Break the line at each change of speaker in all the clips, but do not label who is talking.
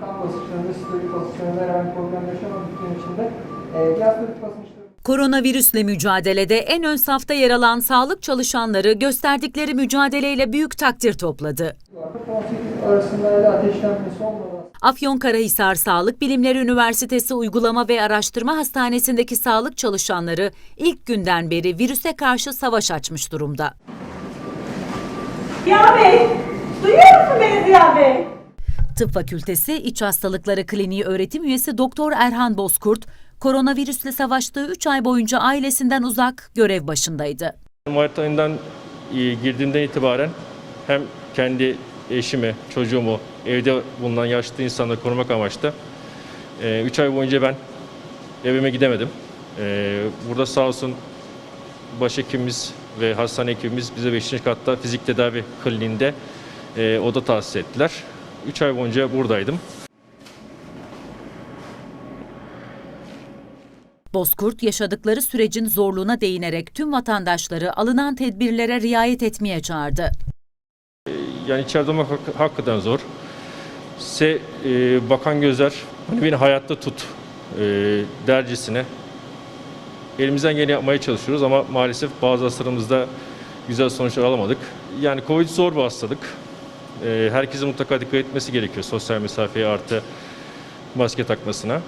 kan basınçlarında, sistolik pozisyonunda herhangi bir problem yaşamadık gün içinde. E, diastolik basınçları
Koronavirüsle mücadelede en ön safta yer alan sağlık çalışanları gösterdikleri mücadeleyle büyük takdir topladı.
vardı. 18 arasındaydı ateşlenmesi olmadan.
Afyonkarahisar Sağlık Bilimleri Üniversitesi Uygulama ve Araştırma Hastanesi'ndeki sağlık çalışanları ilk günden beri virüse karşı savaş açmış durumda.
Ziya Bey, duyuyor musun beni Ziya Bey?
Tıp Fakültesi İç Hastalıkları Kliniği öğretim üyesi Doktor Erhan Bozkurt, koronavirüsle savaştığı 3 ay boyunca ailesinden uzak görev başındaydı.
Mart ayından e, girdiğimden itibaren hem kendi eşimi, çocuğumu, evde bulunan yaşlı insanları korumak amaçlı 3 ay boyunca ben evime gidemedim. E, Burada sağ olsun başhekimimiz ve hastane ekibimiz bize 5. katta fizik tedavi kliniğinde e, oda tahsis ettiler. 3 ay boyunca buradaydım.
Bozkurt yaşadıkları sürecin zorluğuna değinerek tüm vatandaşları alınan tedbirlere riayet etmeye çağırdı.
Yani içeride olmak hak- hakikaten zor. Size e, bakan gözler hani beni hayatta tut e, dercesine elimizden geleni yapmaya çalışıyoruz ama maalesef bazı hastalarımızda güzel sonuçlar alamadık. Yani Covid zor bir hastalık. E, herkesin mutlaka dikkat etmesi gerekiyor sosyal mesafeye artı maske takmasına.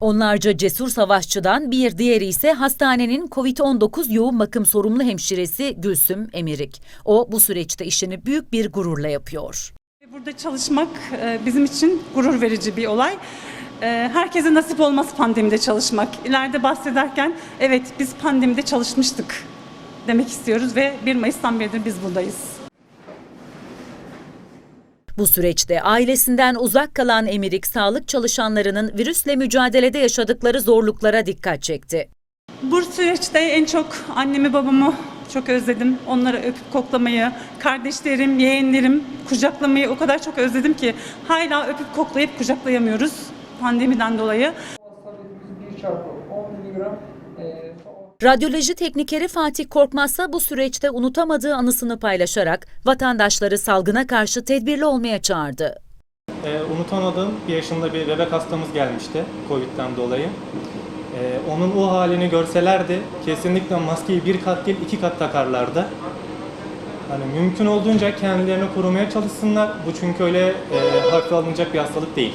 Onlarca cesur savaşçıdan bir diğeri ise hastanenin COVID-19 yoğun bakım sorumlu hemşiresi Gülsüm Emirik. O bu süreçte işini büyük bir gururla yapıyor.
Burada çalışmak e, bizim için gurur verici bir olay. E, Herkese nasip olmaz pandemide çalışmak. İleride bahsederken evet biz pandemide çalışmıştık demek istiyoruz ve 1 Mayıs'tan beridir biz buradayız.
Bu süreçte ailesinden uzak kalan Emirik sağlık çalışanlarının virüsle mücadelede yaşadıkları zorluklara dikkat çekti.
Bu süreçte en çok annemi babamı çok özledim. Onları öpüp koklamayı, kardeşlerim, yeğenlerim kucaklamayı o kadar çok özledim ki hala öpüp koklayıp kucaklayamıyoruz pandemiden dolayı.
Hastanetimizin 1 çarpı 10 miligram e,
Radyoloji teknikeri Fatih Korkmazsa bu süreçte unutamadığı anısını paylaşarak vatandaşları salgına karşı tedbirli olmaya çağırdı.
Ee, unutamadığım bir yaşında bir bebek hastamız gelmişti Covid'den dolayı. Ee, onun o halini görselerdi kesinlikle maskeyi bir kat değil iki kat takarlardı. Hani mümkün olduğunca kendilerini korumaya çalışsınlar. Bu çünkü öyle e, hafife alınacak bir hastalık değil.